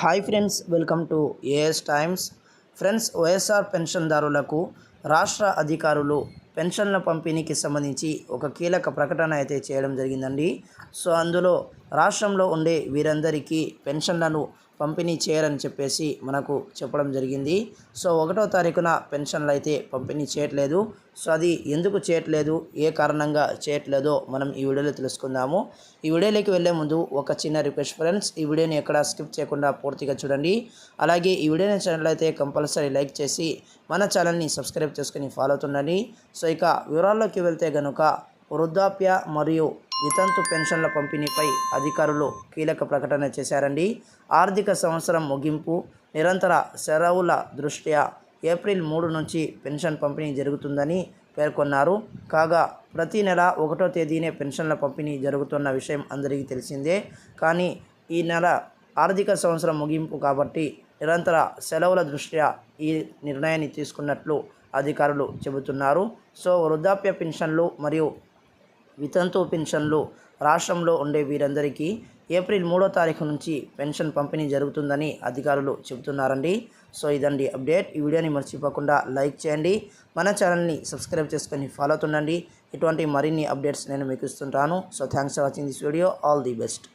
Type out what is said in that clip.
Hi friends welcome to AS Times friends YSR పెన్షన్దారులకు రాష్ట్ర అధికారులు పెన్షన్ల పంపిణీకి సంబంధించి ఒక కీలక ప్రకటన అయితే చేయడం జరిగిందండి. సో అందులో రాష్ట్రంలో ఉండే వీరందరికీ పెన్షన్లను పంపిణీ చేయరని చెప్పేసి మనకు చెప్పడం జరిగింది. సో ఒకటో తారీఖున పెన్షన్లు అయితే పంపిణీ చేయట్లేదు. సో అది ఎందుకు చేయట్లేదు? ఏ కారణంగా చేయట్లేదో మనం ఈ వీడియోలో తెలుసుకుందాము. ఈ వీడియోలోకి వెళ్ళే ముందు ఒక చిన్న రిక్వెస్ట్ ఫ్రెండ్స్ ఈ వీడియోని ఎక్కడ స్కిప్ చేయకుండా పూర్తిగా చూడండి. అలాగే ఈ విడేని ఛానల్ అయితే కంపల్సరీ లైక్ చేసి మన ఛానల్ని సబ్స్క్రైబ్ చేసుకుని ఫాలో అవుతుండండి. సో ఇక వివరాల్లోకి వెళ్తే గనుక వృద్ధాప్య మరియు వితంతు పెన్షన్ల పంపిణీపై అధికారులు కీలక ప్రకటన చేశారండి. ఆర్థిక సంవత్సరం ముగింపు నిరంతర సెలవుల దృష్ట్యా ఏప్రిల్ మూడు నుంచి పెన్షన్ పంపిణీ జరుగుతుందని పేర్కొన్నారు. కాగా ప్రతి నెల ఒకటో తేదీనే పెన్షన్ల పంపిణీ జరుగుతున్న విషయం అందరికీ తెలిసిందే. కానీ ఈ నెల ఆర్థిక సంవత్సరం ముగింపు కాబట్టి నిరంతర సెలవుల దృష్ట్యా ఈ నిర్ణయాన్ని తీసుకున్నట్లు అధికారులు చెబుతున్నారు. సో వృద్ధాప్య పెన్షన్లు మరియు వితంతు పెన్షన్లు రాష్ట్రంలో ఉండే వీరందరికీ ఏప్రిల్ మూడో తారీఖు నుంచి పెన్షన్ పంపిణీ జరుగుతుందని అధికారులు చెబుతున్నారండి. సో ఇదండి అప్డేట్. ఈ వీడియోని మర్చిపోకుండా లైక్ చేయండి. మన ఛానల్ని సబ్స్క్రైబ్ చేసుకొని ఫాలో అవుతుండండి. ఇటువంటి మరిన్ని అప్డేట్స్ నేను మీకు ఇస్తుంటాను. So thanks for watching this video. All the best.